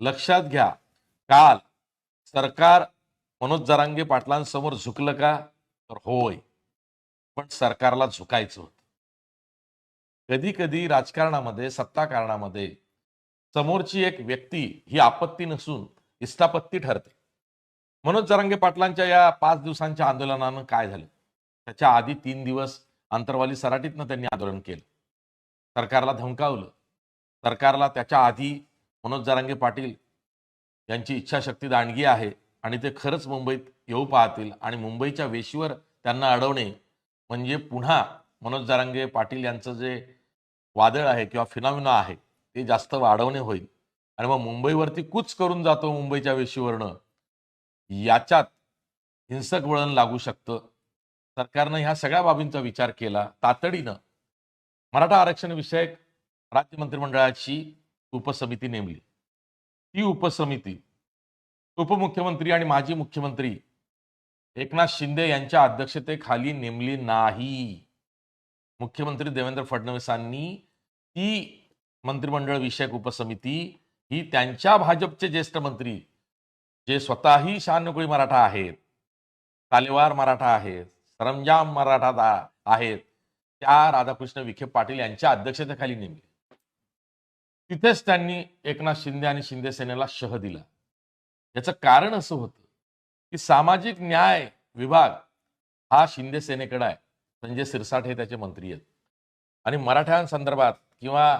लक्षात घ्या. काल सरकार मनोज जरांगे पाटलांसमोर झुकलं का? तर होय. पण सरकारला झुकायचं होतं. कधी कधी राजकारणामध्ये सत्ताकारणामध्ये समोरची एक व्यक्ती ही आपत्ती नसून इष्टापत्ती ठरते. मनोज जरांगे पाटलांच्या या पाच दिवसांच्या आंदोलनानं काय झालं? त्याच्या आधी तीन दिवस अंतरवाली सराटीतनं त्यांनी आंदोलन केलं. सरकारला धमकावलं. सरकारला त्याच्या आधी मनोज जारांगे पाटील यांची इच्छाशक्ती दांडगी आहे आणि ते खरंच मुंबईत येऊ पाहतील आणि मुंबईच्या वेशीवर त्यांना अडवणे म्हणजे पुन्हा मनोज जारांगे पाटील यांचं जे वादळ आहे किंवा फिनॉमिना आहे ते जास्त वाढवणे होईल. आणि मग मुंबईवरती कूच करून जातो मुंबईच्या वेशीवरनं. याच्यात हिंसक वळण लागू शकतं. सरकारनं ह्या सगळ्या बाबींचा विचार केला तातडीनं. मराठा आरक्षण विषयक राज्य मंत्रिमंडळाची उपसमिती नेमली. ती उपसमिती उपमुख्यमंत्री आणि माजी मुख्यमंत्री एकनाथ शिंदे यांच्या अध्यक्षतेखाली नेमली नाही. मुख्यमंत्री देवेंद्र फडणवीसांनी ती मंत्रिमंडळ विषयक उपसमिती ही त्यांच्या भाजपचे ज्येष्ठ मंत्री जे स्वतःही शहाण्णकुळी मराठा आहेत कालेवार मराठा आहेत सरंजाम मराठा आहेत त्या राधाकृष्ण विखे पाटील यांच्या अध्यक्षतेखाली नेमली. तिथेच त्यांनी एकनाथ शिंदे आणि शिंदे सेनेला शह दिला. याचं कारण असं होतं की सामाजिक न्याय विभाग हा शिंदे सेनेकडे आहे. संजय सिरसाट हे त्याचे मंत्री आहेत. आणि मराठ्यांसंदर्भात किंवा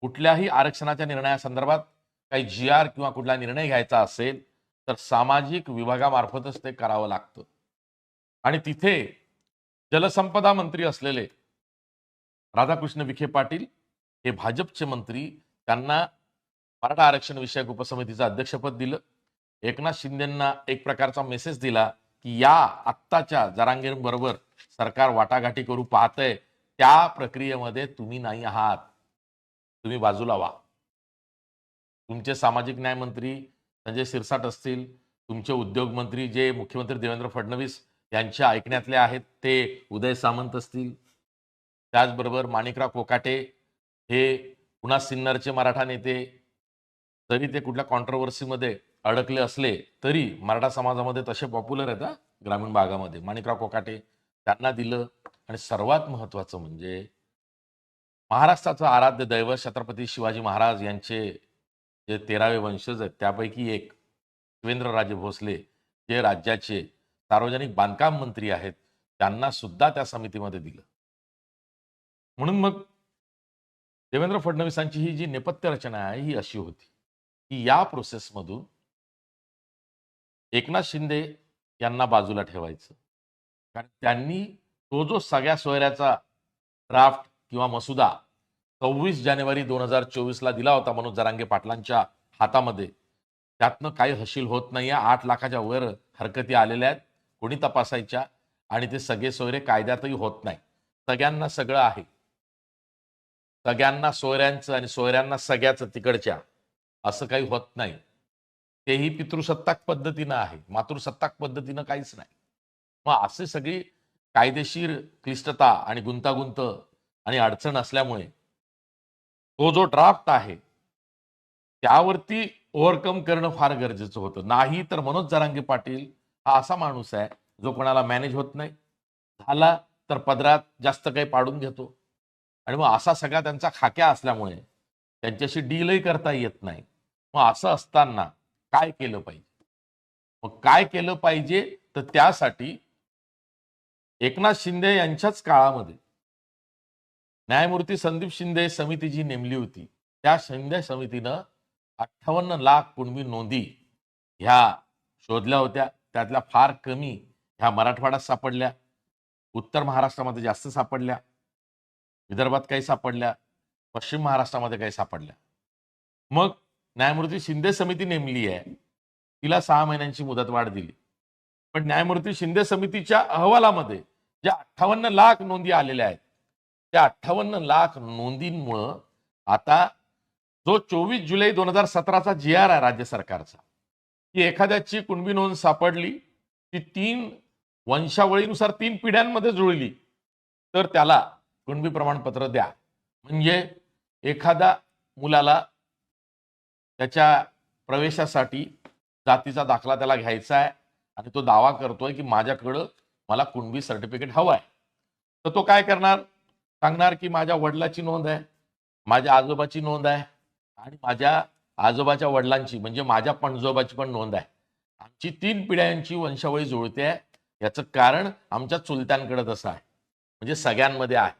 कुठल्याही आरक्षणाच्या निर्णयासंदर्भात काही जी आर किंवा कुठला निर्णय घ्यायचा असेल तर सामाजिक विभागामार्फतच ते करावं लागतं. आणि तिथे जलसंपदा मंत्री असलेले राधाकृष्ण विखे पाटील हे भाजपचे मंत्री त्यांना मराठा आरक्षण विषयक उपसमितीचं अध्यक्षपद दिलं. एकनाथ शिंदेंना एक प्रकारचा मेसेज दिला की या आत्ताच्या जरांगीरबरोबर सरकार वाटाघाटी करू पाहतंय. त्या प्रक्रियेमध्ये तुम्ही नाही आहात. तुम्ही बाजूला व्हा. तुमचे सामाजिक न्याय मंत्री संजय सिरसाट असतील तुमचे उद्योग मंत्री जे मुख्यमंत्री देवेंद्र फडणवीस यांच्या ऐकण्यातले आहेत ते उदय सामंत असतील. त्याचबरोबर माणिकराव कोकाटे हे पुन्हा सिन्नरचे मराठा नेते तरी ते कुठल्या कॉन्ट्रोवर्सीमध्ये अडकले असले तरी मराठा समाजामध्ये तसे पॉप्युलर आहेत हा ग्रामीण भागामध्ये. माणिकराव कोकाटे त्यांना दिलं. आणि सर्वात महत्वाचं म्हणजे महाराष्ट्राचं आराध्य दैवत छत्रपती शिवाजी महाराज यांचे जे तेरावे वंशज आहेत त्यापैकी एक शिवेंद्रराजे भोसले जे राज्याचे सार्वजनिक बांधकाम मंत्री आहेत त्यांना सुद्धा त्या समितीमध्ये दिलं. म्हणून मग देवेंद्र फडणवीसांची ही जी नेपथ्य रचना आहे ही अशी होती की या प्रोसेसमधून एकनाथ शिंदे यांना बाजूला ठेवायचं. कारण त्यांनी तो जो सगळ्या सोयऱ्याचा ड्राफ्ट किंवा मसुदा सव्वीस जानेवारी दोन हजार चोवीसला दिला होता मनोज जरांगे पाटलांच्या हातामध्ये त्यातनं काही हशील होत नाही आठ लाखाच्या वर हरकती आलेल्या आहेत कोणी तपासायच्या आणि ते सगळे सोयरे कायद्यातही होत नाही. सगळ्यांना सगळं आहे. सगळ्यांना सोयऱ्यांचं आणि सोयऱ्यांना सगळ्याचं तिकडच्या असं काही होत नाही. तेही पितृसत्ताक पद्धतीनं आहे. मातृसत्ताक पद्धतीनं काहीच नाही. मग असे सगळी कायदेशीर क्लिष्टता आणि गुंतागुंत आणि अडचण असल्यामुळे तो जो ड्राफ्ट आहे त्यावरती ओव्हरकम करणं फार गरजेचं होतं. नाही तर मनोज जरांगे पाटील हा असा माणूस आहे जो कोणाला मॅनेज होत नाही. झाला तर पदरात जास्त काही पाडून घेतो. आणि मग असा सगळा त्यांचा खाक्या असल्यामुळे त्यांच्याशी डीलही करता येत नाही. मग असं असताना काय केलं पाहिजे? मग काय केलं पाहिजे? तर त्यासाठी एकनाथ शिंदे यांच्याच काळामध्ये न्यायमूर्ती संदीप शिंदे समिती जी नेमली होती. त्या शिंदे समितीनं अठ्ठावन्न लाख कुणबी नोंदी ह्या शोधल्या होत्या. त्यातल्या फार कमी ह्या मराठवाड्यात सापडल्या. उत्तर महाराष्ट्रामध्ये जास्त सापडल्या. विदर्भात काही सापडल्या पश्चिम महाराष्ट्रामध्ये काही सापडल्या. मग न्यायमूर्ती शिंदे समिती नेमली आहे. तिला सहा महिन्यांची मुदत वाढ दिली. पण न्यायमूर्ती शिंदे समितीच्या अहवालामध्ये ज्या अठ्ठावन्न लाख नोंदी आलेल्या आहेत त्या अठ्ठावन्न लाख नोंदींमुळं आता जो चोवीस जुलै दोन हजार सतराचा जी आर आहे राज्य सरकारचा की एखाद्याची कुणबी नोंद सापडली ती तीन वंशावळीनुसार तीन पिढ्यांमध्ये जुळली तर त्याला कुणबी प्रमाणपत्र द्या. म्हणजे एखादा मुलाला त्याच्या प्रवेशासाठी जातीचा दाखला त्याला घ्यायचा आहे आणि तो दावा करतोय की माझ्याकडं मला कुणबी सर्टिफिकेट हवं आहे तर तो काय करणार? सांगणार की माझ्या वडिलाची नोंद आहे माझ्या आजोबाची नोंद आहे आणि माझ्या आजोबाच्या वडिलांची म्हणजे माझ्या पणजोबाची पण नोंद आहे. आमची तीन पिढ्यांची वंशावळी जुळते आहे. याचं कारण आमच्या चुलत्यांकडे तसं आहे. म्हणजे सगळ्यांमध्ये आहे.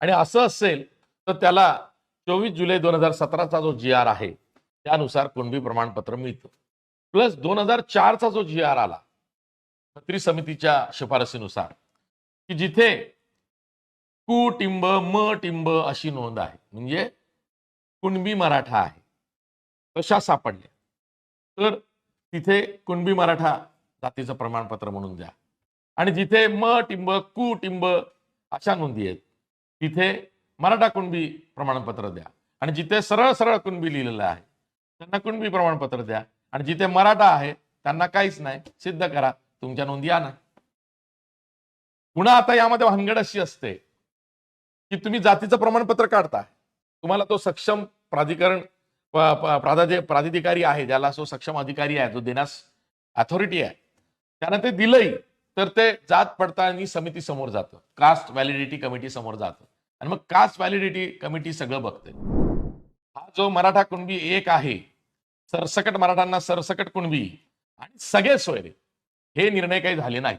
आणि असं असेल तर त्याला चोवीस जुलै दोन हजार सतराचा जो जी आर आहे त्यानुसार कुणबी प्रमाणपत्र मिळतं. प्लस दोन हजार चारचा जो जी आर आला खत्री समितीच्या शिफारसीनुसार की जिथे कुटिंब म टिंब अशी नोंद आहे म्हणजे कुणबी मराठा आहे तशा सापडल्या. तर तिथे कुणबी मराठा जातीचं प्रमाणपत्र म्हणून द्या. आणि जिथे म टिंब कुटिंब अशा नोंदी आहेत तिथे मराठा कुणबी प्रमाणपत्र द्या. आणि जिथे सरळ सरळ कुणबी लिहिलेलं आहे त्यांना कुणबी प्रमाणपत्र द्या. आणि जिथे मराठा आहे त्यांना काहीच नाही. सिद्ध करा. तुमच्या नोंदी आणा. पुन्हा आता यामध्ये भानगड अशी असते की तुम्ही जातीचं प्रमाणपत्र काढता. तुम्हाला तो सक्षम प्राधिकरण प्राधिकारी आहे ज्याला तो सक्षम अधिकारी आहे जो देण्यास अथॉरिटी आहे. त्यानं ते दिलंही. तर ते जात पडताळणी समिती समोर जातं. कास्ट व्हॅलिडिटी कमिटी समोर जातं. आणि मग कास्ट व्हॅलिडिटी कमिटी सगळं बघते. हा जो मराठा कुणबी एक आहे सरसकट मराठांना सरसकट कुणबी आणि सगळे सोयरे हे निर्णय काही झाले नाहीत.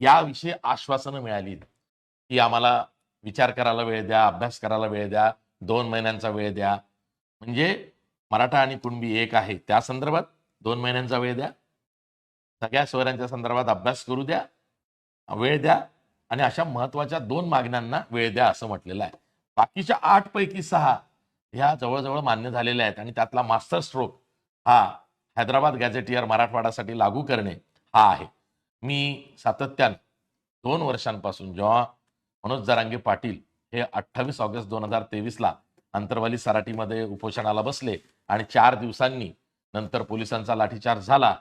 याविषयी आश्वासनं मिळाली. की आम्हाला विचार करायला वेळ द्या अभ्यास करायला वेळ द्या दोन महिन्यांचा वेळ द्या. म्हणजे मराठा आणि कुणबी एक आहे त्या संदर्भात दोन महिन्यांचा वेळ द्या. सगळ्या सोयऱ्यांच्या संदर्भात अभ्यास करू द्या. वेळ द्या. आणि अशा महत्त्वाच्या दोन मागण्यांना वेळ द्या असं म्हटलेलं आहे. बाकीच्या आठ पैकी सहा ह्या जवळजवळ मान्य झालेल्या आहेत. आणि त्यातला मास्टर स्ट्रोक हा हैदराबाद गॅझेटियर मराठवाडासाठी लागू करणे हा आहे. मी सातत्यानं दोन वर्षांपासून जेव्हा मनोज जरांगे पाटील हे अठ्ठावीस ऑगस्ट दोन हजार तेवीसला अंतरवाली सराटीमध्ये उपोषणाला बसले आणि चार दिवसांनी नंतर पोलिसांचा लाठीचार्ज झाला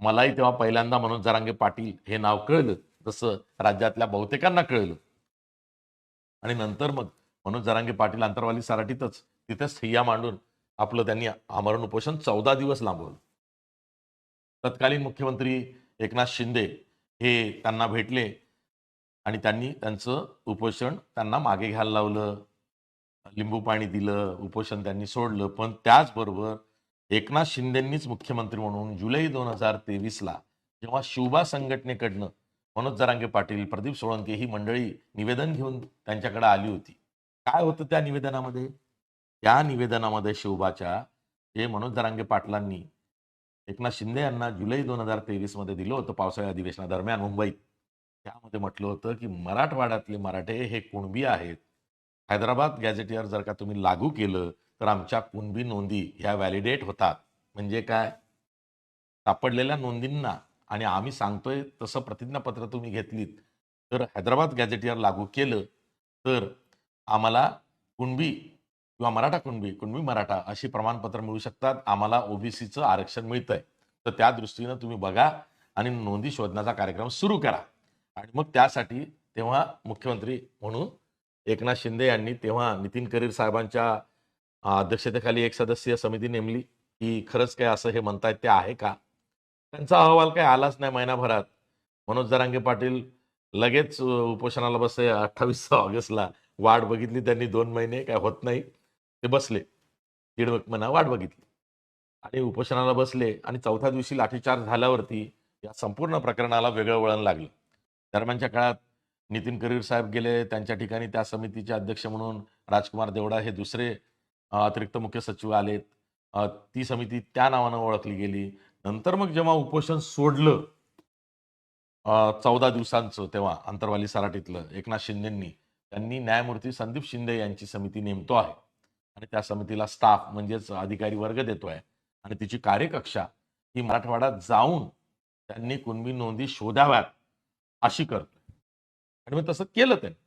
मलाही तेव्हा पहिल्यांदा मनोज जरांगे पाटील हे नाव कळलं. जसं राज्यातल्या बहुतेकांना कळलं. आणि नंतर मग मनोज जरांगे पाटील अंतरवाली सराटीतच तिथेच ठिय्या मांडून आपलं त्यांनी आमरण उपोषण चौदा दिवस लांबवलं. तत्कालीन मुख्यमंत्री एकनाथ शिंदे हे त्यांना भेटले आणि त्यांनी त्यांचं उपोषण त्यांना मागे घ्यायला लावलं. लिंबू पाणी दिलं उपोषण त्यांनी सोडलं. पण त्याचबरोबर एकनाथ शिंदेंनीच मुख्यमंत्री म्हणून जुलै दोन हजार तेवीसला जेव्हा शिवबा संघटनेकडनं मनोज जरांगे पाटील प्रदीप सोळंके ही मंडळी निवेदन घेऊन त्यांच्याकडे आली होती. काय होतं त्या निवेदनामध्ये? त्या निवेदनामध्ये शिवबाच्या जे मनोज जरांगे पाटलांनी एकनाथ शिंदे यांना जुलै दोन हजार तेवीसमध्ये दिलं होतं पावसाळी अधिवेशनादरम्यान मुंबईत. त्यामध्ये म्हटलं होतं की मराठवाड्यातले मराठे हे कुणबी आहेत? हैदराबाद गॅझेटियर जर का तुम्ही लागू केलं तर आमच्या कुणबी नोंदी ह्या व्हॅलिडेट होतात. म्हणजे काय? सापडलेल्या नोंदींना आणि आम्ही सांगतोय तसं प्रतिज्ञापत्र तुम्ही घेतलीत. तर हैदराबाद गॅझेटियर लागू केलं तर आम्हाला कुणबी किंवा मराठा कुणबी कुणबी मराठा अशी प्रमाणपत्र मिळू शकतात. आम्हाला ओबीसीचं आरक्षण मिळतंय. तर त्या दृष्टीनं तुम्ही बघा आणि नोंदी शोधण्याचा कार्यक्रम सुरू करा. आणि मग त्यासाठी तेव्हा मुख्यमंत्री म्हणून एकनाथ शिंदे यांनी तेव्हा नितीन करीर साहेबांच्या अध्यक्षतेखाली एक सदस्यीय समिती नेमली की खरंच काय असं हे म्हणतायत ते आहे का? त्यांचा अहवाल काही आलाच नाही महिनाभरात. मनोज जरांगे पाटील लगेच उपोषणाला बसले अठ्ठावीस ऑगस्टला. वाट बघितली त्यांनी दोन महिने काय होत नाही. ते बसले. दीड महिना वाट बघितली. आणि उपोषणाला बसले आणि चौथ्या दिवशी लाठीचार्ज झाल्यावरती या संपूर्ण प्रकरणाला वेगळं वळण लागलं. दरम्यानच्या काळात नितीन करीर साहेब गेले त्यांच्या ठिकाणी त्या समितीचे अध्यक्ष म्हणून राजकुमार देवडा हे दुसरे अतिरिक्त मुख्य सचिव आलेत. ती समिती त्या नावानं ओळखली गेली. नंतर मग जेव्हा उपोषण सोडलं चौदा दिवसांचं तेव्हा अंतरवाली सराटीतलं एकनाथ शिंदेंनी त्यांनी न्यायमूर्ती संदीप शिंदे यांची समिती नेमतो आहे. आणि त्या समितीला स्टाफ म्हणजेच अधिकारी वर्ग देतोय. आणि तिची कार्यकक्षा ही मराठवाड्यात जाऊन त्यांनी कुणबी नोंदी शोधाव्यात अशी करतोय. आणि मग तसं केलं त्यांनी.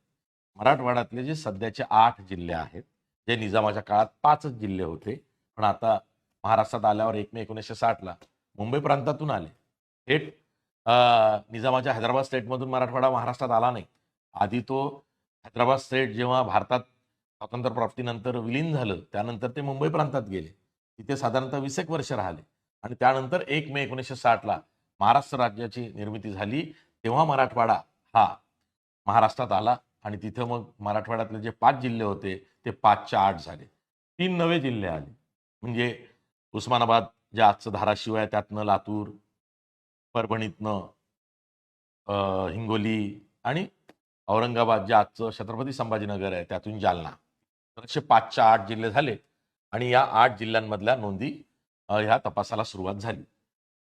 मराठवाड्यातले जे सध्याचे आठ जिल्हे आहेत जे निजामाच्या काळात पाचच जिल्हे होते पण आता महाराष्ट्रात आल्यावर एक मे एकोणीसशे साठला मुंबई प्रांतातून आले. थेट निजामाच्या हैदराबाद स्टेटमधून मराठवाडा महाराष्ट्रात आला नाही. आधी तो हैदराबाद स्टेट जेव्हा भारतात स्वातंत्र्य प्राप्तीनंतर विलीन झालं त्यानंतर ते मुंबई प्रांतात गेले. तिथे साधारणतः वीस एक वर्ष राहिले. आणि त्यानंतर एक मे एकोणीसशे साठला महाराष्ट्र राज्याची निर्मिती झाली. तेव्हा मराठवाडा हा महाराष्ट्रात आला आणि तिथं मग मराठवाड्यातले जे पाच जिल्हे होते ते पाचच्या आठ झाले. तीन नवे जिल्हे आले. म्हणजे उस्मानाबाद जे आजचं धाराशिव आहे त्यातनं लातूर परभणीतनं अं, हिंगोली आणि औरंगाबाद जे आजचं छत्रपती संभाजीनगर आहे त्यातून जालना. तर असे पाचच्या आठ जिल्हे झाले आणि या आठ जिल्ह्यांमधल्या नोंदी ह्या तपासाला सुरुवात झाली.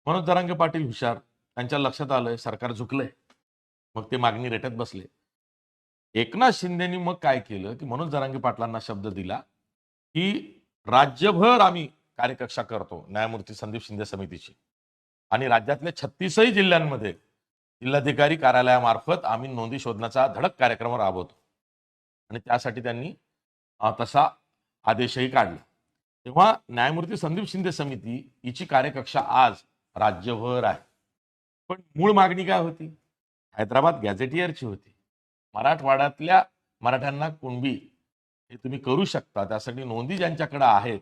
मनोज दरांगे पाटील हुशार. त्यांच्या लक्षात आलंय सरकार झुकलंय. मग ते मागणी रेटत बसले. एकनाथ शिंदेनी मग काय केलं की मनोज दरांगे पाटलांना शब्द दिला की राज्यभर आम्ही कार्यकक्षा करतो न्यायमूर्ती संदीप शिंदे समितीची. आणि राज्यातल्या छत्तीसही जिल्ह्यांमध्ये जिल्हाधिकारी कार्यालयामार्फत आम्ही नोंदी शोधण्याचा धडक कार्यक्रम राबवतो. आणि त्यासाठी त्यांनी तसा आदेशही काढला. तेव्हा न्यायमूर्ती संदीप शिंदे समिती हिची कार्यकक्षा आज राज्यभर आहे. पण मूळ मागणी काय होती? हैदराबाद गॅझेटियरची होती. मराठवाड्यातल्या मराठ्यांना कुणबी हे तुम्ही करू शकता त्यासाठी नोंदी ज्यांच्याकडे आहेत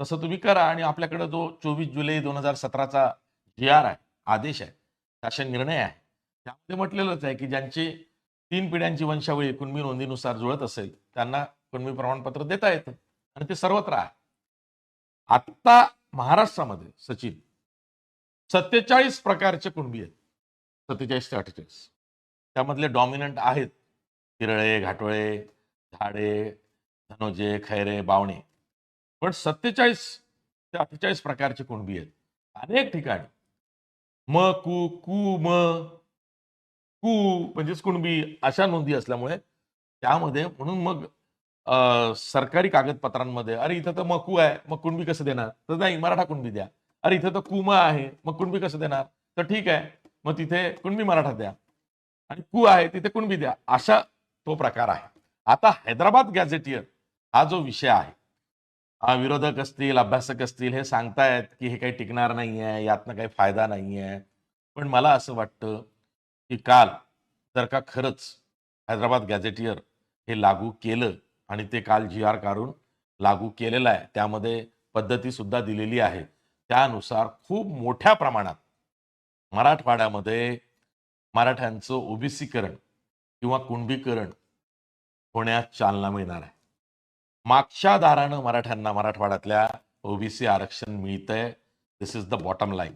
तसं तुम्ही करा आणि आपल्याकडे जो चोवीस जुलै दोन हजार सतराचा जी आर आहे आदेश आहे शासन निर्णय आहे त्यामध्ये म्हटलेलंच आहे की ज्यांची तीन पिढ्यांची वंशावळी कुणबी नोंदीनुसार जुळत असेल त्यांना कुणबी प्रमाणपत्र देता येतं आणि ते सर्वत्र आहे. आत्ता महाराष्ट्रामध्ये सचिन सत्तेचाळीस प्रकारचे कुणबी आहेत. सत्तेचाळीस ते अठ्ठेचाळीस. त्यामधले डॉमिनंट आहेत. किरळे घाटोळे झाडे धनोजे खैरे बावणे. पण सत्तेचाळीस ते अठ्ठेचाळीस प्रकारचे कुणबी आहेत? अनेक ठिकाणी. म कु कु म कु म्हणजेच कुणबी अशा नोंदी असल्यामुळे त्यामध्ये म्हणून मग अं, सरकारी कागदपत्रांमध्ये अरे इथं तर मकू आहे मग कुणबी कसं देणार? तर नाही मराठा कुणबी द्या. अरे इथं तर कुम आहे मग कुणबी कसं देणार? तर ठीक आहे मग तिथे कुणबी मराठा द्या. आणि कु आहे तिथे कुणबी द्या. अशा तो प्रकार आहे. आता हैदराबाद गॅझेटियर हा जो विषय आहे विरोधक असतील अभ्यासक असतील हे सांगतायत की हे काही टिकणार नाही आहे यातनं काही फायदा नाही आहे पण मला असं वाटतं की काल जर का खरंच हैदराबाद गॅझेटियर हे लागू केलं आणि ते काल जी आर काढून लागू केलेलं आहे त्यामध्ये पद्धती सुद्धा दिलेली आहे त्यानुसार खूप मोठ्या प्रमाणात मराठवाड्यामध्ये मराठ्यांचं ओबीसीकरण किंवा कुणबीकरण होण्यास चालना मिळणार आहे. मागच्या दारानं मराठ्यांना मराठवाड्यातल्या ओबीसी आरक्षण मिळतंय. This is the bottom line